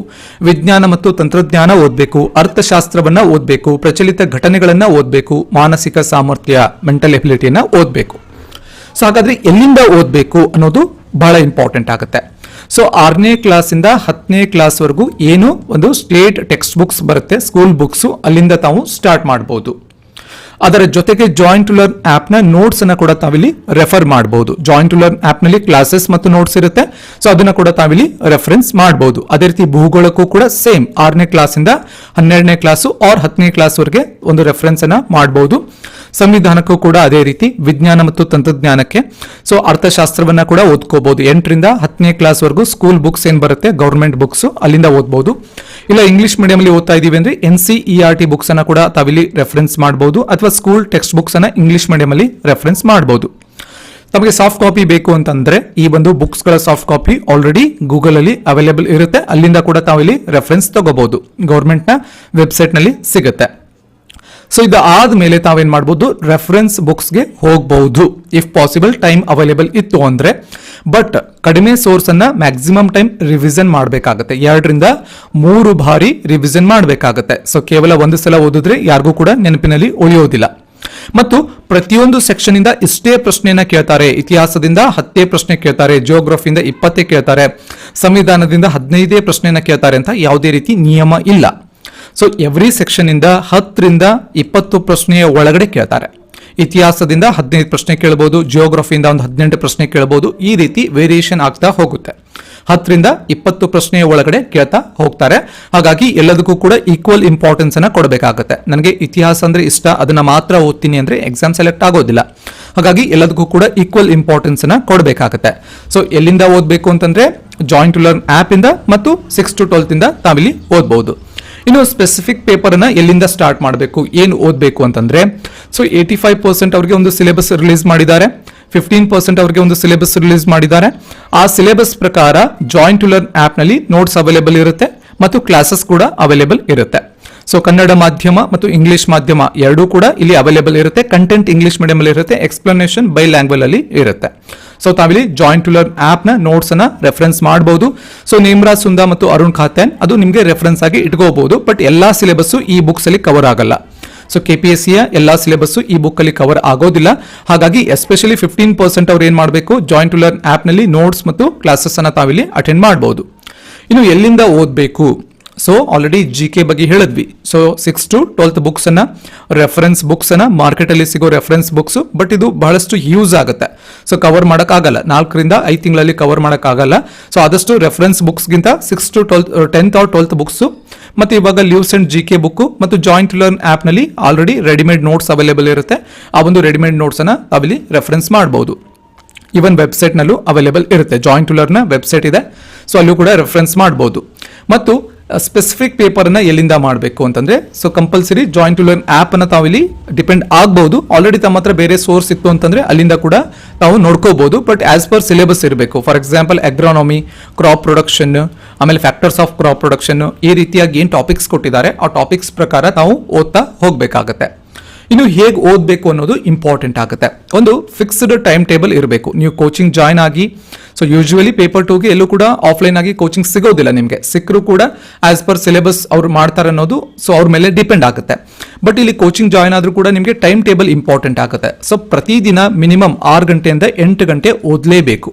ವಿಜ್ಞಾನ ಮತ್ತು ತಂತ್ರಜ್ಞಾನ ಓದಬೇಕು, ಅರ್ಥಶಾಸ್ತ್ರವನ್ನು ಓದಬೇಕು, ಪ್ರಚಲಿತ ಘಟನೆಗಳನ್ನು ಓದಬೇಕು, ಮಾನಸಿಕ ಸಾಮರ್ಥ್ಯ ಮೆಂಟಲ್ ಎಬಿಲಿಟಿಯನ್ನು ಓದಬೇಕು. ಸೊ ಹಾಗಾದರೆ ಎಲ್ಲಿಂದ ಓದಬೇಕು ಅನ್ನೋದು ಬಹಳ ಇಂಪಾರ್ಟೆಂಟ್ ಆಗುತ್ತೆ. ಸೊ ಆರನೇ ಕ್ಲಾಸಿಂದ ಹತ್ತನೇ ಕ್ಲಾಸ್ವರೆಗೂ ಏನು ಒಂದು ಸ್ಟೇಟ್ ಟೆಕ್ಸ್ಟ್ ಬುಕ್ಸ್ ಬರುತ್ತೆ ಸ್ಕೂಲ್ ಬುಕ್ಸು ಅಲ್ಲಿಂದ ತಾವು ಸ್ಟಾರ್ಟ್ ಮಾಡ್ಬೋದು. ಅದರ ಜೊತೆಗೆ ಜಾಯಿಂಟ್ ಲರ್ನ್ ಆಪ್ನ ನೋಟ್ಸ್ ಅನ್ನ ಕೂಡ ತಾವಿಲ್ಲಿ ರೆಫರ್ ಮಾಡಬಹುದು ಜಾಯಿಂಟ್ ಲರ್ನ್ ಆಪ್ನಲ್ಲಿ ಕ್ಲಾಸಸ್ ಮತ್ತು ನೋಟ್ಸ್ ಇರುತ್ತೆ. ಸೊ ಅದನ್ನ ಕೂಡ ತಾವಿಲ್ಲಿ ರೆಫರೆನ್ಸ್ ಮಾಡಬಹುದು ಅದೇ ರೀತಿ ಭೂಗೋಳಕ್ಕೂ ಕೂಡ ಸೇಮ್ ಆರನೇ ಕ್ಲಾಸ್ ಇಂದ ಹನ್ನೆರಡನೇ ಕ್ಲಾಸು ಆರ್ ಹತ್ತನೇ ಕ್ಲಾಸ್ ವರೆಗೆ ಒಂದು ರೆಫರೆನ್ಸ್ ಅನ್ನ ಮಾಡಬಹುದು ಸಂವಿಧಾನಕ್ಕೂ ಕೂಡ ಅದೇ ರೀತಿ ವಿಜ್ಞಾನ ಮತ್ತು ತಂತ್ರಜ್ಞಾನಕ್ಕೆ. ಸೊ ಅರ್ಥಶಾಸ್ತ್ರವನ್ನ ಕೂಡ ಓದ್ಕೋಬಹುದು ಎಂಟರಿಂದ ಹತ್ತನೇ ಕ್ಲಾಸ್ ವರೆಗೂ ಸ್ಕೂಲ್ ಬುಕ್ಸ್ ಏನ್ ಬರುತ್ತೆ? ಗೌರ್ಮೆಂಟ್ ಬುಕ್ಸ್ ಅಲ್ಲಿಂದ ಓದ್ಬಹುದು ಇಲ್ಲ ಇಂಗ್ಲಿಷ್ ಮೀಡಿಯಂ ಅಲ್ಲಿ ಓದ್ತಾ ಇದೀವಿ ಅಂದ್ರೆ N C E R T books ಅನ್ನ ಕೂಡ ತಾವಿಲ್ಲಿ ರೆಫರೆನ್ಸ್ ಮಾಡಬಹುದು ಅಥವಾ ಸ್ಕೂಲ್ ಟೆಕ್ಸ್ಟ್ ಬುಕ್ಸ್ ಅನ್ನ ಇಂಗ್ಲಿಷ್ ಮೀಡಿಯಂ ಅಲ್ಲಿ ರೆಫರೆನ್ಸ್ ಮಾಡಬಹುದು ತಮಗೆ ಸಾಫ್ಟ್ ಕಾಪಿ ಬೇಕು ಅಂತಂದ್ರೆ ಈ ಒಂದು ಬುಕ್ಸ್ಗಳ ಸಾಫ್ಟ್ ಕಾಪಿ ಆಲ್ರೆಡಿ ಗೂಗಲ್ ಅಲ್ಲಿ ಅವೈಲೇಬಲ್ ಇರುತ್ತೆ. ಅಲ್ಲಿಂದ ಕೂಡ ತಾವಿಲ್ಲಿ ರೆಫರೆನ್ಸ್ ತಗೋಬಹುದು ಗೌರ್ಮೆಂಟ್ನ ವೆಬ್ಸೈಟ್ನಲ್ಲಿ ಸಿಗುತ್ತೆ. ಸೊ ಇದು ಆದ್ಮೇಲೆ ತಾವೇನ್ ಮಾಡ್ಬೋದು? ರೆಫರೆನ್ಸ್ ಬುಕ್ಸ್ಗೆ ಹೋಗಬಹುದು. ಇಫ್ ಪಾಸಿಬಲ್ ಟೈಮ್ ಅವೈಲೇಬಲ್ ಇತ್ತು ಅಂದ್ರೆ. ಬಟ್ ಕಡಿಮೆ ಸೋರ್ಸ್ ಅನ್ನ ಮ್ಯಾಕ್ಸಿಮಮ್ ಟೈಮ್ ರಿವಿಷನ್ ಮಾಡಬೇಕಾಗುತ್ತೆ. ಎರಡರಿಂದ ಮೂರು ಬಾರಿ ರಿವಿಷನ್ ಮಾಡಬೇಕಾಗುತ್ತೆ. ಸೊ ಕೇವಲ ಒಂದು ಸಲ ಓದಿದ್ರೆ ಯಾರಿಗೂ ಕೂಡ ನೆನಪಿನಲ್ಲಿ ಉಳಿಯೋದಿಲ್ಲ. ಮತ್ತು ಪ್ರತಿಯೊಂದು ಸೆಕ್ಷನ್ ಇಂದ ಇಷ್ಟೇ ಪ್ರಶ್ನೆಯನ್ನ ಕೇಳ್ತಾರೆ. ಇತಿಹಾಸದಿಂದ ಹತ್ತೇ ಪ್ರಶ್ನೆ ಕೇಳ್ತಾರೆ. ಜಿಯೋಗ್ರಫಿಯಿಂದ ಇಪ್ಪತ್ತೇ ಕೇಳ್ತಾರೆ. ಸಂವಿಧಾನದಿಂದ ಹದಿನೈದೇ ಪ್ರಶ್ನೆಯನ್ನ ಕೇಳ್ತಾರೆ ಅಂತ ಯಾವುದೇ ರೀತಿ ನಿಯಮ ಇಲ್ಲ. ಸೊ ಎವ್ರಿ ಸೆಕ್ಷನ್ ಇಂದ ಹತ್ತರಿಂದ ಇಪ್ಪತ್ತು ಪ್ರಶ್ನೆಯ ಒಳಗಡೆ ಕೇಳ್ತಾರೆ. ಇತಿಹಾಸದಿಂದ ಹದಿನೈದು ಪ್ರಶ್ನೆ ಕೇಳಬಹುದು ಜಿಯೋಗ್ರಫಿಯಿಂದ ಒಂದು ಹದಿನೆಂಟು ಪ್ರಶ್ನೆ ಕೇಳಬಹುದು ಈ ರೀತಿ ವೇರಿಯೇಷನ್ ಆಗ್ತಾ ಹೋಗುತ್ತೆ. ಹತ್ತರಿಂದ ಇಪ್ಪತ್ತು ಪ್ರಶ್ನೆಯ ಒಳಗಡೆ ಕೇಳ್ತಾ ಹೋಗ್ತಾರೆ. ಹಾಗಾಗಿ ಎಲ್ಲದಕ್ಕೂ ಕೂಡ ಈಕ್ವಲ್ ಇಂಪಾರ್ಟೆನ್ಸ್ ಅನ್ನ ಕೊಡಬೇಕಾಗುತ್ತೆ. ನನಗೆ ಇತಿಹಾಸ ಅಂದ್ರೆ ಇಷ್ಟ, ಅದನ್ನ ಮಾತ್ರ ಓದ್ತೀನಿ ಅಂದ್ರೆ ಎಕ್ಸಾಮ್ ಸೆಲೆಕ್ಟ್ ಆಗೋದಿಲ್ಲ. ಹಾಗಾಗಿ ಎಲ್ಲದಕ್ಕೂ ಕೂಡ ಈಕ್ವಲ್ ಇಂಪಾರ್ಟೆನ್ಸ್ ಅನ್ನ ಕೊಡಬೇಕಾಗುತ್ತೆ. ಸೊ ಎಲ್ಲಿಂದ ಓದಬೇಕು ಅಂತಂದ್ರೆ ಜಾಯಿಂಟ್ ಟು ಲರ್ನ್ ಆಪ್ ಇಂದ ಮತ್ತು ಸಿಕ್ಸ್ ಟು ಟ್ವೆಲ್ತ್ ಇಂದ ತಾವಿಲ್ಲಿ ಓದಬಹುದು ಇನ್ನು ಸ್ಪೆಸಿಫಿಕ್ ಪೇಪರ್ ಅನ್ನ ಎಲ್ಲಿಂದ ಸ್ಟಾರ್ಟ್ ಮಾಡಬೇಕು, ಏನು ಓದಬೇಕು ಅಂತಂದ್ರೆ ಸೊ ಏಯ್ಟಿ ಫೈವ್ ಪರ್ಸೆಂಟ್ ಅವರಿಗೆ ಒಂದು ಸಿಲೆಬಸ್ ರಿಲೀಸ್ ಮಾಡಿದ್ದಾರೆ ಫಿಫ್ಟೀನ್ ಪರ್ಸೆಂಟ್ ಅವರಿಗೆ ಒಂದು ಸಿಲೆಬಸ್ ರಿಲೀಸ್ ಮಾಡಿದ್ದಾರೆ. ಆ ಸಿಲೆಬಸ್ ಪ್ರಕಾರ ಜಾಯಿಂಟ್ ಟು ಲರ್ನ್ ಆಪ್ನಲ್ಲಿ ನೋಟ್ಸ್ ಅವೈಲೇಬಲ್ ಇರುತ್ತೆ, ಮತ್ತು ಕ್ಲಾಸಸ್ ಕೂಡ ಅವೈಲೇಬಲ್ ಇರುತ್ತೆ. ಸೊ ಕನ್ನಡ ಮಾಧ್ಯಮ ಮತ್ತು ಇಂಗ್ಲಿಷ್ ಮಾಧ್ಯಮ ಎರಡೂ ಕೂಡ ಇಲ್ಲಿ ಅವೈಲೇಬಲ್ ಇರುತ್ತೆ. ಕಂಟೆಂಟ್ ಇಂಗ್ಲಿಷ್ ಮೀಡಿಯಂ ಅಲ್ಲಿ ಇರುತ್ತೆ. ಎಕ್ಸ್ಪ್ಲನೇಷನ್ ಬೈ ಲ್ಯಾಂಗ್ವೇಜ್ ಅಲ್ಲಿ ಇರುತ್ತೆ. ಸೊ ತಾವಿಲ್ಲಿ ಜಾಯಿಂಟ್ ಟು ಲರ್ನ್ ಆಪ್ನ ನೋಟ್ಸ್ ಅನ್ನ ರೆಫರೆನ್ಸ್ ಮಾಡಬಹುದು ಸೊ ನೇಮ್ರಾಜ್ ಸುಂದ ಮತ್ತು ಅರುಣ್ ಖಾತೆನ್ ಅದು ನಿಮಗೆ ರೆಫರೆನ್ಸ್ ಆಗಿ ಇಟ್ಕೋಬಹುದು ಬಟ್ ಎಲ್ಲಾ ಸಿಲೆಬಸ್ ಈ ಬುಕ್ಸ್ ಅಲ್ಲಿ ಕವರ್ ಆಗಲ್ಲ. ಸೊ ಕೆ ಪಿ ಎಸ್ ಸಿಯ ಎಲ್ಲಾ ಸಿಲೆಬಸ್ ಈ ಬುಕ್ ಅಲ್ಲಿ ಕವರ್ ಆಗೋದಿಲ್ಲ. ಹಾಗಾಗಿ ಎಸ್ಪೆಷಲಿ ಫಿಫ್ಟೀನ್ ಪರ್ಸೆಂಟ್ ಅವ್ರು ಏನ್ ಮಾಡಬೇಕು? ಜಾಯಿಂಟ್ ಟು ಲರ್ನ್ ಆಪ್ನಲ್ಲಿ ನೋಟ್ಸ್ ಮತ್ತು ಕ್ಲಾಸಸ್ ಅನ್ನ ತಾವಿಲ್ಲಿ ಅಟೆಂಡ್ ಮಾಡಬಹುದು ಇನ್ನು ಎಲ್ಲಿಂದ ಓದಬೇಕು? ಸೊ ಆಲ್ರೆಡಿ ಜಿ ಕೆ ಬಗ್ಗೆ ಹೇಳಿದ್ವಿ. So six to twelfth books ಅನ್ನ ರೆಫರೆನ್ಸ್ ಬುಕ್ಸ್ ಅನ್ನ ಮಾರ್ಕೆಟ್ ಅಲ್ಲಿ ಸಿಗೋ ರೆಫರೆನ್ಸ್ ಬುಕ್ಸ್ ಬಟ್ ಇದು ಬಹಳಷ್ಟು ಯೂಸ್ ಆಗುತ್ತೆ. ಸೊ ಕವರ್ ಆಗಲ್ಲ ನಾಲ್ಕರಿಂದ ಐದು ತಿಂಗಳಲ್ಲಿ ಕವರ್ ಆಗಲ್ಲ ಸೊ ಆದಷ್ಟು reference ಬುಕ್ಸ್ಗಿಂತ six to twelfth tenth or twelfth books ಮತ್ತೆ ಇವಾಗ leaves and G K book ಮತ್ತು ಜಾಯಿಂಟ್ ಲರ್ನ್ ಆಪ್ನಲ್ಲಿ ಆಲ್ರೆಡಿ ರೆಡಿಮೇಡ್ ನೋಟ್ಸ್ ಅವೈಲೇಬಲ್ ಇರುತ್ತೆ. ಆ ಒಂದು ರೆಡಿಮೇಡ್ ನೋಟ್ಸ್ ಅನ್ನ ತಾವಿಲ್ಲಿ ರೆಫರೆನ್ಸ್ ಮಾಡಬಹುದು ಇವನ್ ವೆಬ್ಸೈಟ್ ನಲ್ಲೂ ಅವೈಲೇಬಲ್ ಇರುತ್ತೆ. ಜಾಯಿಂಟ್ ಲರ್ನ್ ವೆಬ್ಸೈಟ್ ಇದೆ. ಸೊ ಅಲ್ಲೂ ಕೂಡ ರೆಫರೆನ್ಸ್ ಮಾಡಬಹುದು ಮತ್ತು ಸ್ಪೆಸಿಫಿಕ್ ಪೇಪರ್ ಅನ್ನ ಎಲ್ಲಿಂದ ಮಾಡಬೇಕು ಅಂತಂದ್ರೆ so compulsory joint to learn app ಅನ್ನ ತಾವಿಲ್ಲಿ ಡಿಪೆಂಡ್ ಆಗಬಹುದು ಆಲ್ರೆಡಿ ತಮ್ಮ ಹತ್ರ ಬೇರೆ ಸೋರ್ಸ್ ಇತ್ತು ಅಂತಂದ್ರೆ ಅಲ್ಲಿಂದ ಕೂಡ ತಾವು ನೋಡ್ಕೋಬಹುದು ಬಟ್ ಆಸ್ ಪರ್ ಸಿಲೆಬಸ್ ಇರಬೇಕು. For example agronomy crop production ಆಮೇಲೆ ಫ್ಯಾಕ್ಟರ್ಸ್ ಆಫ್ ಕ್ರಾಪ್ ಪ್ರೊಡಕ್ಷನ್ ಈ ರೀತಿಯಾಗಿ ಏನು ಟಾಪಿಕ್ಸ್ ಕೊಟ್ಟಿದ್ದಾರೆ, ಆ ಟಾಪಿಕ್ಸ್ ಪ್ರಕಾರ ನಾವು ಓದ್ತಾ ಹೋಗಬೇಕಾಗತ್ತೆ. ಇನ್ನು ಹೇಗೆ ಓದಬೇಕು ಅನ್ನೋದು ಇಂಪಾರ್ಟೆಂಟ್ ಆಗುತ್ತೆ. ಒಂದು ಫಿಕ್ಸ್ಡ್ ಟೈಮ್ ಟೇಬಲ್ ಇರಬೇಕು. ನೀವು ಕೋಚಿಂಗ್ ಜಾಯ್ನ್ ಆಗಿ ಸೊ ಯೂಶುವಲಿ ಪೇಪರ್ ಟೂಗೆ ಎಲ್ಲೂ ಕೂಡ ಆಫ್ಲೈನ್ ಆಗಿ ಕೋಚಿಂಗ್ ಸಿಗೋದಿಲ್ಲ ನಿಮಗೆ. ಸಿಕ್ಕರೂ ಕೂಡ ಆಸ್ ಪರ್ ಸಿಲೆಬಸ್ ಅವ್ರು ಮಾಡ್ತಾರೆ ಅನ್ನೋದು ಸೊ ಅವ್ರ ಮೇಲೆ ಡಿಪೆಂಡ್ ಆಗುತ್ತೆ. ಬಟ್ ಇಲ್ಲಿ ಕೋಚಿಂಗ್ ಜಾಯ್ನ್ ಆದರೂ ಕೂಡ ನಿಮಗೆ ಟೈಮ್ ಟೇಬಲ್ ಇಂಪಾರ್ಟೆಂಟ್ ಆಗುತ್ತೆ. ಸೊ ಪ್ರತಿದಿನ ಮಿನಿಮಮ್ ಆರು ಗಂಟೆಯಿಂದ ಎಂಟು ಗಂಟೆ ಓದಲೇಬೇಕು.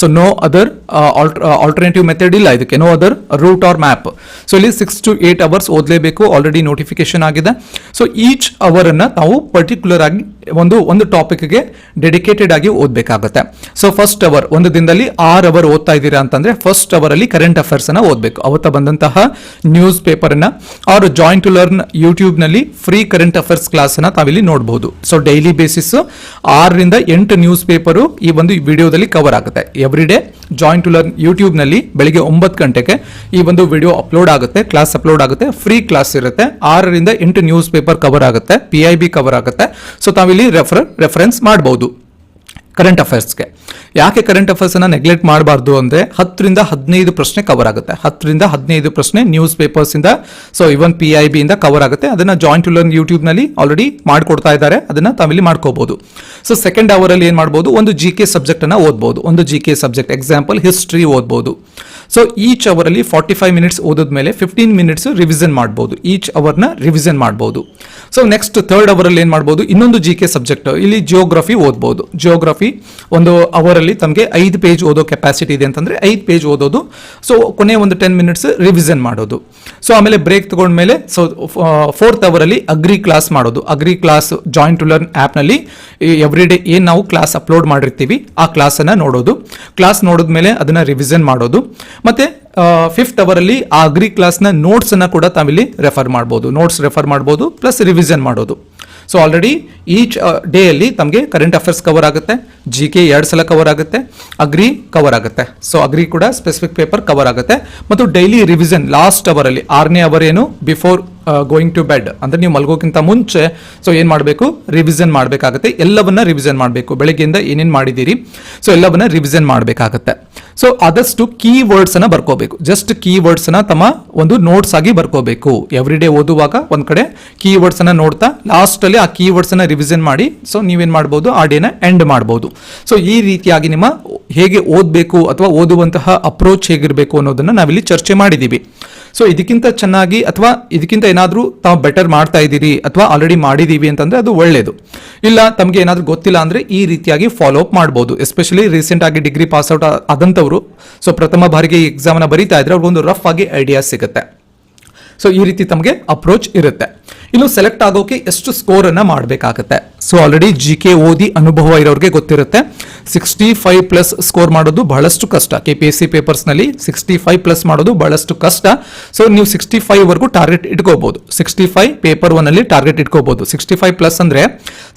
So no other alternative method ಇಲ್ಲ ಇದಕ್ಕೆ. No other route or map so ಇಲ್ಲಿ ಸಿಕ್ಸ್ ಟು ಏಟ್ ಅವರ್ಸ್ ಓದಲೇಬೇಕು. ಆಲ್ರೆಡಿ ನೋಟಿಫಿಕೇಶನ್ ಆಗಿದೆ. ಸೊ ಈಚ್ ಅವರ್ ಅನ್ನ ನಾವು ಪರ್ಟಿಕ್ಯುಲರ್ ಆಗಿ ಒಂದು ಒಂದು ಟಾಪಿಕ್ಗೆ ಡೆಡಿಕೇಟೆಡ್ ಆಗಿ ಓದಬೇಕಾಗುತ್ತೆ. ಸೊ ಫಸ್ಟ್ ಅವರ್ ಒಂದು ದಿನದಲ್ಲಿ ಆರ್ ಅವರ್ ಓದ್ತಾ ಇದ್ದೀರಾ ಅಂತಂದ್ರೆ ಫಸ್ಟ್ ಅವರ್ ಅಲ್ಲಿ ಕರೆಂಟ್ ಅಫೇರ್ಸ್ ಅನ್ನ ಓದಬೇಕು. ಅವತ್ತ ಬಂದಂತಹ ನ್ಯೂಸ್ ಪೇಪರ್ ಅನ್ನ ಆರ್ ಜಾಯಿಂಟ್ ಟು ಲರ್ನ್ ಯೂಟ್ಯೂಬ್ನಲ್ಲಿ ಫ್ರೀ ಕರೆಂಟ್ ಅಫೇರ್ಸ್ ಕ್ಲಾಸ್ ಅನ್ನ ತಾವಿಲ್ಲಿ ನೋಡಬಹುದು ಸೊ ಡೈಲಿ ಬೇಸಿಸ್ ಆರರಿಂದ ಎಂಟು ನ್ಯೂಸ್ ಪೇಪರು ಈ ಒಂದು ವಿಡಿಯೋದಲ್ಲಿ ಕವರ್ ಆಗುತ್ತೆ. Every day joint to learn ಯೂಟ್ಯೂಬ್ನಲ್ಲಿ ಬೆಳಿಗ್ಗೆ ಒಂಬತ್ತು ಗಂಟೆಗೆ ಈ ಒಂದು ವಿಡಿಯೋ ಅಪ್ಲೋಡ್ ಆಗುತ್ತೆ ಕ್ಲಾಸ್ ಅಪ್ಲೋಡ್ ಆಗುತ್ತೆ ಫ್ರೀ ಕ್ಲಾಸ್ ಇರುತ್ತೆ. ಆರರಿಂದ ಎಂಟು ನ್ಯೂಸ್ ಪೇಪರ್ ಕವರ್ ಆಗುತ್ತೆ ಪಿ ಐ ಬಿ ಕವರ್ ಆಗುತ್ತೆ. ಸೊ ತಾವಿಲ್ಲಿ ರೆಫರ್ ರೆಫರೆನ್ಸ್ ಮಾಡಬಹುದು ಕರೆಂಟ್ ಅಫೇರ್ಸ್ಗೆ ಯಾಕೆ ಕರೆಂಟ್ ಅಫೇರ್ಸನ್ನು ನೆಗ್ಲೆಕ್ಟ್ ಮಾಡಬಾರ್ದು ಅಂದರೆ ಹತ್ತರಿಂದ ಹದಿನೈದು ಪ್ರಶ್ನೆ ಕವರ್ ಆಗುತ್ತೆ. ಹತ್ತರಿಂದ ಹದಿನೈದು ಪ್ರಶ್ನೆ ನ್ಯೂಸ್ ಪೇಪರ್ಸಿಂದ ಸೊ ಇವನ್ ಪಿ ಐ ಬಿಯಿಂದ ಕವರ್ ಆಗುತ್ತೆ. ಅದನ್ನು ಜಾಯಿಂಟ್ ಲರ್ನ್ ಯೂಟ್ಯೂಬ್ನಲ್ಲಿ ಆಲ್ರೆಡಿ ಮಾಡ್ಕೊಡ್ತಾ ಇದ್ದಾರೆ. ಅದನ್ನು ತಾವಿಲ್ಲಿ ಮಾಡ್ಕೋಬಹುದು ಸೊ ಸೆಕೆಂಡ್ ಅವರಲ್ಲಿ ಏನು ಮಾಡ್ಬೋದು? ಒಂದು ಜಿ ಕೆ ಸಬ್ಜೆಕ್ಟನ್ನು ಓದ್ಬೋದು. ಒಂದು G K subject example history ಓದಬಹುದು ಸೊ ಈಚ್ ಅವರ್ ಅಲ್ಲಿ ಫಾರ್ಟಿ ಫೈವ್ ಮಿನಿಟ್ಸ್ ಓದಿದ್ಮೇಲೆ ಫಿಫ್ಟೀನ್ ಮಿನಿಟ್ಸ್ ರಿವಿಸನ್ ಮಾಡಬಹುದು ಈಚ್ ಅವರ್ನ ರಿವಿಸನ್ ಮಾಡಬಹುದು ಸೊ ನೆಕ್ಸ್ಟ್ ಥರ್ಡ್ ಅವರ್ ಅಲ್ಲಿ ಮಾಡ್ಬೋದು? ಇನ್ನೊಂದು ಜಿ ಕೆ ಸಬ್ಜೆಕ್ಟ್ ಇಲ್ಲಿ ಜಿಯೋಗ್ರಫಿ ಓದಬಹುದು ಜಿಯೋಗ್ರಫಿ ಒಂದು ಅವರ್ ಅಲ್ಲಿ ತಮಗೆ ಐದು ಪೇಜ್ ಓದೋ ಕೆಪಾಸಿಟಿ ಇದೆ ಅಂತಂದ್ರೆ ಐದು ಪೇಜ್ ಓದೋದು. ಸೊ ಕೊನೆ ಒಂದು ಟೆನ್ ಮಿನಿಟ್ಸ್ ರಿವಿಸನ್ ಮಾಡೋದು. ಸೊ ಆಮೇಲೆ ಬ್ರೇಕ್ ತಗೊಂಡ್ಮೇಲೆ ಸೊ ಫೋರ್ತ್ ಅವರಲ್ಲಿ ಅಗ್ರಿ ಕ್ಲಾಸ್ ಮಾಡೋದು. Agri class joint to learn ಆ್ಯಪ್ನಲ್ಲಿ ಎವ್ರಿ ಡೇ ಏನು ನಾವು ಕ್ಲಾಸ್ ಅಪ್ಲೋಡ್ ಮಾಡಿರ್ತೀವಿ, ಆ ಕ್ಲಾಸನ್ನು ನೋಡೋದು. ಕ್ಲಾಸ್ ನೋಡಿದ್ಮೇಲೆ ಅದನ್ನು ರಿವಿಸನ್ ಮಾಡೋದು. ಮತ್ತೆ ಫಿಫ್ತ್ ಅವರಲ್ಲಿ ಆ ಅಗ್ರಿ ಕ್ಲಾಸ್ನ ನೋಟ್ಸನ್ನು ಕೂಡ ತಾವಿಲ್ಲಿ ರೆಫರ್ ಮಾಡ್ಬೋದು. ನೋಟ್ಸ್ ರೆಫರ್ ಮಾಡ್ಬೋದು ಪ್ಲಸ್ ರಿವಿಸನ್ ಮಾಡೋದು. ಸೊ ಆಲ್ರೆಡಿ ಈಚ್ ಡೇಯಲ್ಲಿ ತಮಗೆ ಕರೆಂಟ್ ಅಫೇರ್ಸ್ ಕವರ್ ಆಗುತ್ತೆ ಜಿ ಕೆ ಎರಡು ಸಲ ಕವರ್ ಆಗುತ್ತೆ ಅಗ್ರಿ ಕವರ್ ಆಗುತ್ತೆ. ಸೊ ಅಗ್ರಿ ಕೂಡ ಸ್ಪೆಸಿಫಿಕ್ ಪೇಪರ್ ಕವರ್ ಆಗುತ್ತೆ. ಮತ್ತು ಡೈಲಿ ರಿವಿಷನ್ ಲಾಸ್ಟ್ ಅವರಲ್ಲಿ ಆರನೇ ಅವರ್ ಏನು ಬಿಫೋರ್ ಗೋಯಿಂಗ್ ಟು ಬೆಡ್ ಅಂದ್ರೆ ನೀವು ಮಲಗೋಕ್ಕಿಂತ ಮುಂಚೆ ಸೊ ಏನು ಮಾಡಬೇಕು? ರಿವಿಸನ್ ಮಾಡಬೇಕಾಗುತ್ತೆ. ಎಲ್ಲವನ್ನ ರಿವಿಸನ್ ಮಾಡಬೇಕು. ಬೆಳಗ್ಗೆಯಿಂದ ಏನೇನು ಮಾಡಿದ್ದೀರಿ? ಸೊ ಎಲ್ಲವನ್ನ ರಿವಿಸನ್ ಮಾಡಬೇಕಾಗುತ್ತೆ. ಸೊ ಆದಷ್ಟು ಕೀ ವರ್ಡ್ಸ್ ಅನ್ನ ಬರ್ಕೋಬೇಕು. ಜಸ್ಟ್ ಕೀ ವರ್ಡ್ಸ್ ಅನ್ನ ತಮ್ಮ ಒಂದು ನೋಟ್ಸ್ ಆಗಿ ಬರ್ಕೋಬೇಕು. ಎವ್ರಿ ಡೇ ಓದುವಾಗ ಒಂದ್ ಕಡೆ ಕೀ ವರ್ಡ್ಸ್ ಅನ್ನ ನೋಡ್ತಾ ಲಾಸ್ಟ್ ಅಲ್ಲಿ ಆ ಕೀ ವರ್ಡ್ಸ್ ಅನ್ನ ರಿವಿಷನ್ ಮಾಡಿ ಸೊ ನೀವೇನ್ ಮಾಡ್ಬೋದು? ಆ ಡೇನ ಎಂಡ್ ಮಾಡ್ಬೋದು. ಸೊ ಈ ರೀತಿಯಾಗಿ ನಿಮ್ಮ ಹೇಗೆ ಓದಬೇಕು ಅಥವಾ ಓದುವಂತಹ ಅಪ್ರೋಚ್ ಹೇಗಿರಬೇಕು ಅನ್ನೋದನ್ನ ನಾವಿಲ್ಲಿ ಚರ್ಚೆ ಮಾಡಿದ್ದೀವಿ. ಸೊ ಇದಕ್ಕಿಂತ ಚೆನ್ನಾಗಿ ಅಥವಾ ಇದಕ್ಕಿಂತ ಏನಾದರೂ ತಾವು ಬೆಟರ್ ಮಾಡ್ತಾ ಇದ್ದೀರಿ ಅಥವಾ ಆಲ್ರೆಡಿ ಮಾಡಿದ್ದೀವಿ ಅಂತಂದರೆ ಅದು ಒಳ್ಳೆಯದು ಇಲ್ಲ, ತಮಗೆ ಏನಾದರೂ ಗೊತ್ತಿಲ್ಲ ಅಂದರೆ ಈ ರೀತಿಯಾಗಿ ಫಾಲೋ ಅಪ್ ಮಾಡ್ಬೋದು. ಎಸ್ಪೆಷಲಿ ರೀಸೆಂಟ್ ಆಗಿ ಡಿಗ್ರಿ ಪಾಸ್ ಔಟ್ ಆದಂಥವ್ರು. ಸೊ ಪ್ರಥಮ ಬಾರಿಗೆ ಎಕ್ಸಾಮ್ನ ಬರೀತಾ ಇದ್ರೆ ಅವ್ರಿಗೊಂದು ರಫ್ ಆಗಿ ಐಡಿಯಾ ಸಿಗುತ್ತೆ. ಸೊ ಈ ರೀತಿ ತಮಗೆ ಅಪ್ರೋಚ್ ಇರುತ್ತೆ. ಇನ್ನು ಸೆಲೆಕ್ಟ್ ಆಗೋಕೆ ಎಷ್ಟು ಸ್ಕೋರ್ ಅನ್ನ ಮಾಡಬೇಕಾಗುತ್ತೆ. ಸೊ ಆಲ್ರೆಡಿ ಜಿ ಕೆ ಓದಿ ಅನುಭವ ಇರೋರಿಗೆ ಗೊತ್ತಿರುತ್ತೆ. ಸಿಕ್ಸ್ಟಿ ಫೈವ್ ಪ್ಲಸ್ ಸ್ಕೋರ್ ಮಾಡೋದು ಬಹಳಷ್ಟು ಕಷ್ಟ. ಕೆ ಪಿ ಎಸ್ ಸಿ ಪೇಪರ್ಸ್ನಲ್ಲಿ ಸಿಕ್ಸ್ಟಿ ಫೈವ್ ಪ್ಲಸ್ ಮಾಡೋದು ಬಹಳಷ್ಟು ಕಷ್ಟ. ಸೊ ನೀವು ಸಿಕ್ಸ್ಟಿ ಫೈವ್ ವರೆಗೂ ಟಾರ್ಗೆಟ್ ಇಟ್ಕೋಬಹುದು ಸಿಕ್ಸ್ಟಿ ಫೈವ್ ಪೇಪರ್ ಒನ್ ಅಲ್ಲಿ ಟಾರ್ಗೆಟ್ ಇಟ್ಕೋಬಹುದು ಸಿಕ್ಸ್ಟಿ ಫೈವ್ ಪ್ಲಸ್ ಅಂದ್ರೆ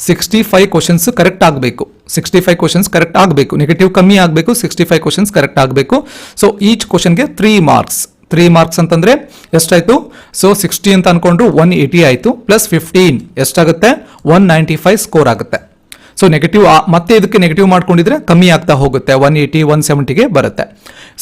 ಸಿಕ್ಸ್ಟಿ ಫೈವ್ ಕ್ವಶನ್ಸ್ ಕರೆಕ್ಟ್ ಆಗಬೇಕು. ಸಿಕ್ಸ್ಟಿ ಫೈವ್ ಕ್ವಶನ್ಸ್ ಕರೆಕ್ಟ್ ಆಗಬೇಕು. ನೆಗೆಟಿವ್ ಕಮ್ಮಿ ಆಗಬೇಕು. ಸಿಕ್ಸ್ಟಿ ಫೈವ್ ಕ್ವಶನ್ಸ್ ಕರೆಕ್ಟ್ ಆಗಬೇಕು ಸೊ ಈಚ್ ಕ್ವಶನ್ಗೆ ತ್ರೀ ಮಾರ್ಕ್ಸ್ ತ್ರೀ ಮಾರ್ಕ್ಸ್ ಅಂತಂದ್ರೆ ಎಷ್ಟಾಯ್ತು? ಸೊ ಸಿಕ್ಸ್ಟಿ ಅಂತ ಅನ್ಕೊಂಡ್ರು ಒನ್ ಏಯ್ಟಿ ಆಯ್ತು ಪ್ಲಸ್ ಫಿಫ್ಟೀನ್ ಎಷ್ಟಾಗುತ್ತೆ? ಒನ್ ನೈಂಟಿ ಫೈವ್ ಸ್ಕೋರ್ ಆಗುತ್ತೆ. ಸೊ ನೆಗೆಟಿವ್ ಮತ್ತೆ ಇದಕ್ಕೆ ನೆಗೆಟಿವ್ ಮಾಡ್ಕೊಂಡಿದ್ರೆ ಕಮ್ಮಿ ಆಗ್ತಾ ಹೋಗುತ್ತೆ. ಒನ್ ಏಯ್ಟಿ ಒನ್ ಸೆವೆಂಟಿಗೆ ಬರುತ್ತೆ.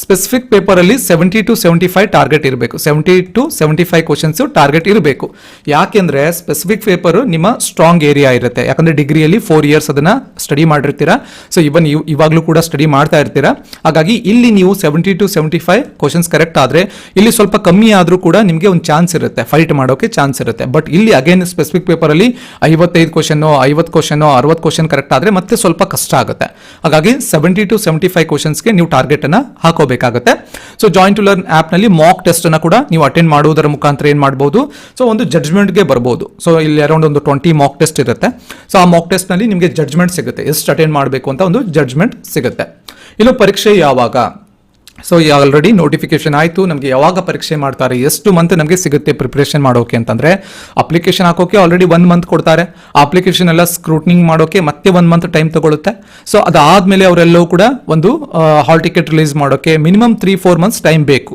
ಸ್ಪೆಸಿಫಿಕ್ ಪೇಪರಲ್ಲಿ seventy to seventy five target ಇರಬೇಕು. Seventy to seventy five questions target ಇರಬೇಕು. ಯಾಕೆಂದ್ರೆ ಸ್ಪೆಸಿಫಿಕ್ ಪೇಪರ್ ನಿಮ್ಮ ಸ್ಟ್ರಾಂಗ್ ಏರಿಯಾ ಇರುತ್ತೆ. ಯಾಕಂದ್ರೆ ಡಿಗ್ರಿಯಲ್ಲಿ ಫೋರ್ ಇಯರ್ಸ್ ಅದನ್ನ ಸ್ಟಡಿ ಮಾಡಿರ್ತೀರಾ. ಸೊ ಇವನ್ ಇವಾಗಲೂ ಕೂಡ ಸ್ಟಡಿ ಮಾಡ್ತಾ ಇರ್ತೀರಾ. ಹಾಗಾಗಿ ಇಲ್ಲಿ ನೀವು seventy to seventy five questions correct ಆದ್ರೆ ಇಲ್ಲಿ ಸ್ವಲ್ಪ ಕಮ್ಮಿ ಆದರೂ ಕೂಡ ನಿಮಗೆ ಒಂದು ಚಾನ್ಸ್ ಇರುತ್ತೆ. ಫೈಟ್ ಮಾಡೋಕೆ ಚಾನ್ಸ್ ಇರುತ್ತೆ. ಬಟ್ ಇಲ್ಲಿ ಅಗೇನ್ ಸ್ಪೆಸಿಫಿಕ್ ಪೇಪರ್ ಅಲ್ಲಿ ಐವತ್ತೈದು ಕ್ವಶನ್ ಐವತ್ತು ಕ್ವಶನ್ ಅರವತ್ತು ಕ್ವಶನ್ ಕರೆಕ್ಟ್ ಆದರೆ ಮತ್ತೆ ಸ್ವಲ್ಪ ಕಷ್ಟ ಆಗುತ್ತೆ. ಹಾಗಾಗಿ ಸೆವೆಂಟಿ ಟು ಸೆವೆಂಟಿ ಫೈವ್ ಕ್ವಶನ್ಸ್ಗೆ ನೀವು ಟಾರ್ಗೆಟ್ ಅನ್ನ ಹಾಕೋಬೇಕಾಗುತ್ತೆ. ಸೊ ಜಾಯಿಂಟ್ ಟು ಲರ್ನ್ ಆಪ್ನಲ್ಲಿ ಮಾಕ್ ಟೆಸ್ಟ್ ಅನ್ನ ಕೂಡ ನೀವು ಅಟೆಂಡ್ ಮಾಡುವುದರ ಮುಖಾಂತರ ಏನ್ ಮಾಡಬಹುದು ಸೊ ಒಂದು ಜಡ್ಜ್ಮೆಂಟ್ಗೆ ಬರ್ಬೋದು. ಸೊ ಇಲ್ಲಿ ಅರೌಂಡ್ ಒಂದು ಟ್ವೆಂಟಿ ಮಾಕ್ ಟೆಸ್ಟ್ ಇರುತ್ತೆ. ಸೊ ಆ ಮಾಕ್ ಟೆಸ್ಟ್ನಲ್ಲಿ ನಿಮಗೆ ಜಡ್ಜ್ಮೆಂಟ್ ಸಿಗುತ್ತೆ. ಎಷ್ಟು ಅಟೆಂಡ್ ಮಾಡಬೇಕು ಅಂತ ಒಂದು ಜಡ್ಜ್ಮೆಂಟ್ ಸಿಗುತ್ತೆ. ಇನ್ನು ಪರೀಕ್ಷೆ ಯಾವಾಗ? ಸೊ ಆಲ್ರೆಡಿ ನೋಟಿಫಿಕೇಶನ್ ಆಯಿತು. ನಮಗೆ ಯಾವಾಗ ಪರೀಕ್ಷೆ ಮಾಡ್ತಾರೆ, ಎಷ್ಟು ಮಂತ್ ನಮಗೆ ಸಿಗುತ್ತೆ ಪ್ರಿಪ್ರೇಷನ್ ಮಾಡೋಕೆ ಅಂತಂದರೆ ಅಪ್ಲಿಕೇಶನ್ ಹಾಕೋಕೆ ಆಲ್ರೆಡಿ ಒನ್ ಮಂತ್ ಕೊಡ್ತಾರೆ. ಅಪ್ಲಿಕೇಶನ್ ಎಲ್ಲ ಸ್ಕ್ರೂಟ್ನಿಂಗ್ ಮಾಡೋಕೆ ಮತ್ತೆ ಒನ್ ಮಂತ್ ಟೈಮ್ ತಗೊಳುತ್ತೆ. ಸೊ ಅದಾದಮೇಲೆ ಅವರೆಲ್ಲವೂ ಕೂಡ ಒಂದು ಹಾಲ್ ಟಿಕೆಟ್ ರಿಲೀಸ್ ಮಾಡೋಕೆ minimum three four months time ಬೇಕು.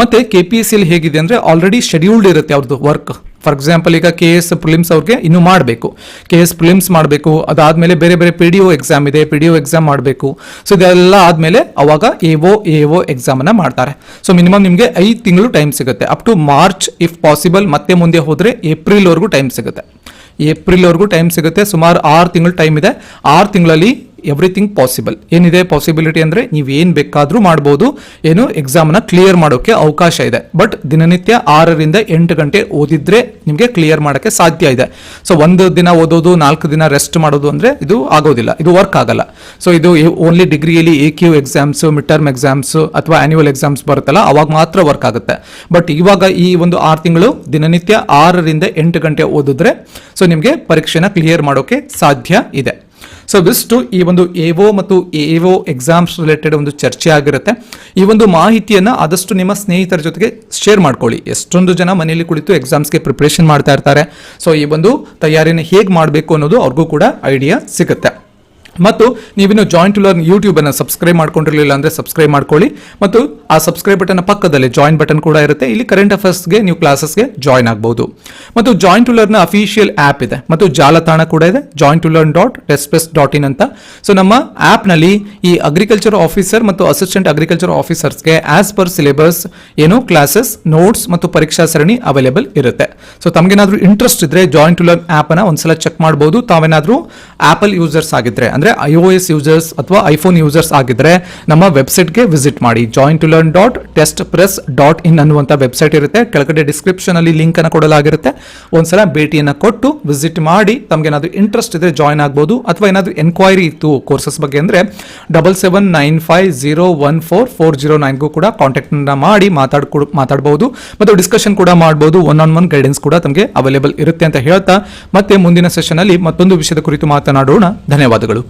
ಮತ್ತು ಕೆ ಪಿ ಎಸ್ ಸಿಲಿ ಹೇಗಿದೆ ಅಂದರೆ ಆಲ್ರೆಡಿ ಶೆಡ್ಯೂಲ್ಡ್ ಇರುತ್ತೆ ಅವ್ರದ್ದು ವರ್ಕ್ ಫಾರ್ ಎಕ್ಸಾಂಪಲ್ ಈಗ ಕೆ ಎಸ್ ಪ್ರಿಲಿಮ್ಸ್ ಅವ್ರಿಗೆ ಇನ್ನೂ ಮಾಡಬೇಕು. ಕೆ ಎಸ್ ಪ್ರಿಲಿಮ್ಸ್ ಮಾಡಬೇಕು, ಅದಾದಮೇಲೆ ಬೇರೆ ಬೇರೆ ಪಿ ಡಿ ಒ ಎಕ್ಸಾಮ್ ಇದೆ ಪಿ ಡಿ ಒ ಎಕ್ಸಾಮ್ ಮಾಡಬೇಕು. ಸೊ ಇದೆಲ್ಲ ಆದಮೇಲೆ ಅವಾಗ ಎ ಒ ಎ ಒ ಎಕ್ಸಾಮನ್ನು ಮಾಡ್ತಾರೆ. ಸೊ ಮಿನಿಮಮ್ ನಿಮಗೆ ಐದು ತಿಂಗಳು ಟೈಮ್ ಸಿಗುತ್ತೆ. Up to March if possible ಮತ್ತೆ ಮುಂದೆ ಹೋದರೆ ಏಪ್ರಿಲ್ವರೆಗೂ ಟೈಮ್ ಸಿಗುತ್ತೆ. ಏಪ್ರಿಲ್ವರೆಗೂ ಟೈಮ್ ಸಿಗುತ್ತೆ. ಸುಮಾರು ಆರು ತಿಂಗಳು ಟೈಮ್ ಇದೆ. ಆರು ತಿಂಗಳಲ್ಲಿ ಎವ್ರಿಥಿಂಗ್ ಪಾಸಿಬಲ್ ಏನಿದೆ ಪಾಸಿಬಿಲಿಟಿ ಅಂದ್ರೆ ನೀವು ಏನು ಬೇಕಾದರೂ ಮಾಡ್ಬೋದು. ಏನು ಎಕ್ಸಾಮ್ನ ಕ್ಲಿಯರ್ ಮಾಡೋಕೆ ಅವಕಾಶ ಇದೆ. ಬಟ್ ದಿನನಿತ್ಯ ಆರರಿಂದ ಎಂಟು ಗಂಟೆ ಓದಿದ್ರೆ ನಿಮಗೆ ಕ್ಲಿಯರ್ ಮಾಡೋಕ್ಕೆ ಸಾಧ್ಯ ಇದೆ. ಸೊ ಒಂದು ದಿನ ಓದೋದು, ನಾಲ್ಕು ದಿನ ರೆಸ್ಟ್ ಮಾಡೋದು ಅಂದ್ರೆ ಇದು ಆಗೋದಿಲ್ಲ. ಇದು ವರ್ಕ್ ಆಗಲ್ಲ. ಸೊ ಇದು ಓನ್ಲಿ ಡಿಗ್ರಿಯಲ್ಲಿ A Q exams mid term exams ಅಥವಾ ಆನ್ಯುವಲ್ ಎಕ್ಸಾಮ್ಸ್ ಬರುತ್ತಲ್ಲ, ಅವಾಗ ಮಾತ್ರ ವರ್ಕ್ ಆಗುತ್ತೆ. ಬಟ್ ಇವಾಗ ಈ ಒಂದು ಆರು ತಿಂಗಳು ದಿನನಿತ್ಯ ಆರರಿಂದ ಎಂಟು ಗಂಟೆ ಓದಿದ್ರೆ ಸೊ ನಿಮಗೆ ಪರೀಕ್ಷೆನ ಕ್ಲಿಯರ್ ಮಾಡೋಕೆ ಸಾಧ್ಯ ಇದೆ. ಸೊ ಇಷ್ಟು ಈ ಒಂದು ಎಒ ಮತ್ತು ಎಒ ಎಕ್ಸಾಮ್ಸ್ ರಿಲೇಟೆಡ್ ಒಂದು ಚರ್ಚೆ ಆಗಿರುತ್ತೆ. ಈ ಒಂದು ಮಾಹಿತಿಯನ್ನ ಆದಷ್ಟು ನಿಮ್ಮ ಸ್ನೇಹಿತರ ಜೊತೆಗೆ ಶೇರ್ ಮಾಡ್ಕೊಳ್ಳಿ. ಎಷ್ಟೊಂದು ಜನ ಮನೆಯಲ್ಲಿ ಕುಳಿತು ಎಕ್ಸಾಮ್ಸ್ಗೆ ಪ್ರಿಪ್ರೇಷನ್ ಮಾಡ್ತಾ ಇರ್ತಾರೆ. ಸೊ ಈ ಒಂದು ತಯಾರಿನ ಹೇಗೆ ಮಾಡಬೇಕು ಅನ್ನೋದು ಅವ್ರಿಗೂ ಕೂಡ ಐಡಿಯಾ ಸಿಗುತ್ತೆ. ಮತ್ತು ನೀವಿನ್ನು ಜಾಯಿಂಟ್ ಟು ಲರ್ನ್ ಯೂಟ್ಯೂಬನ್ನು ಸಬ್ಸ್ಕ್ರೈಬ್ ಮಾಡ್ಕೊಂಡಿರಲಿಲ್ಲ ಅಂದರೆ ಸಬ್ಸ್ಕ್ರೈಬ್ ಮಾಡ್ಕೊಳ್ಳಿ. ಮತ್ತು ಆ ಸಬ್ಸ್ಕ್ರೈಬ್ ಬಟನ್ ಪಕ್ಕದಲ್ಲಿ ಜಾಯಿನ್ ಬಟನ್ ಕೂಡ ಇರುತ್ತೆ. ಇಲ್ಲಿ ಕರೆಂಟ್ ಅಫೇರ್ಸ್ಗೆ ನೀವು ಕ್ಲಾಸಸ್ಗೆ ಜಾಯಿನ್ ಆಗಬಹುದು ಮತ್ತು join to learn official app ಇದೆ. ಮತ್ತು ಜಾಲತಾಣ ಕೂಡ ಇದೆ. Join to learn dot testpress dot in ಅಂತ. ಸೊ ನಮ್ಮ ಆಪ್ನಲ್ಲಿ ಈ ಅಗ್ರಿಕಲ್ಚರ್ ಆಫೀಸರ್ ಮತ್ತು ಅಸಿಸ್ಟೆಂಟ್ ಅಗ್ರಿಕಲ್ಚರ್ ಆಫೀಸರ್ಸ್ಗೆ ಆಸ್ ಪರ್ ಸಿಲೆಬಸ್ ಏನು ಕ್ಲಾಸಸ್ ನೋಟ್ಸ್ ಮತ್ತು ಪರೀಕ್ಷಾ ಸರಣಿ ಅವೈಲೇಬಲ್ ಇರುತ್ತೆ. ಸೊ ತಮಗೇನಾದರೂ ಇಂಟ್ರೆಸ್ಟ್ ಇದ್ರೆ ಜಾಯಿನ್ ಟು ಲರ್ನ್ ಆಪ್ ಅನ್ನ ಒಂದ್ಸಲ ಚೆಕ್ ಮಾಡಬಹುದು ತಾವೇನಾದರೂ ಆಪಲ್ ಯೂಸರ್ಸ್ ಆಗಿದ್ರೆ, ಅಂದ್ರೆ ಐ ಯೂಸರ್ಸ್ ಅಥವಾ ಐಫೋನ್ ಯೂಸರ್ಸ್ ಆಗಿದ್ರೆ ನಮ್ಮ ವೆಬ್ಸೈಟ್ಗೆ ವಿಸಿಟ್ ಮಾಡಿ. Join to learn London dot test press dot in ಅನ್ನುವಂಥ ವೆಬ್ಸೈಟ್ ಇರುತ್ತೆ. ಕೆಳಗಡೆ ಡಿಸ್ಕ್ರಿಪ್ಷನ್ ಅಲ್ಲಿ ಲಿಂಕ್ ಅನ್ನು ಕೊಡಲಾಗಿರುತ್ತೆ. ಒಂದ್ಸಲ ಭೇಟಿಯನ್ನು ಕೊಟ್ಟು ವಿಸಿಟ್ ಮಾಡಿ ತಮ್ಗೆ ಏನಾದರೂ ಇಂಟ್ರೆಸ್ಟ್ ಇದ್ರೆ ಜಾಯ್ನ್ ಆಗ್ಬೋದು ಅಥವಾ ಏನಾದರೂ ಎನ್ಕ್ವೈರಿ ಇತ್ತು ಕೋರ್ಸಸ್ ಬಗ್ಗೆ ಅಂದ್ರೆ double seven nine five zero one four four zero ನೈನ್ಗೂ ಕೂಡ ಕಾಂಟ್ಯಾಕ್ಟ್ ಮಾಡಿ ಮಾತಾಡ್ಕೊಡ್ ಮಾತಾಡ್ಬೋದು. ಮತ್ತು ಡಿಸ್ಕಷನ್ ಕೂಡ ಮಾಡ್ಬೋದು. ಒನ್ ಆನ್ ಒನ್ ಗೈಡೆನ್ಸ್ ಕೂಡ ತಮಗೆ ಅವೈಲೇಬಲ್ ಇರುತ್ತೆ ಅಂತ ಹೇಳ್ತಾ ಮತ್ತೆ ಮುಂದಿನ ಸೆಷನ್ ಅಲ್ಲಿ ಮತ್ತೊಂದು ವಿಷಯದ ಕುರಿತು ಮಾತನಾಡೋಣ. ಧನ್ಯವಾದಗಳು.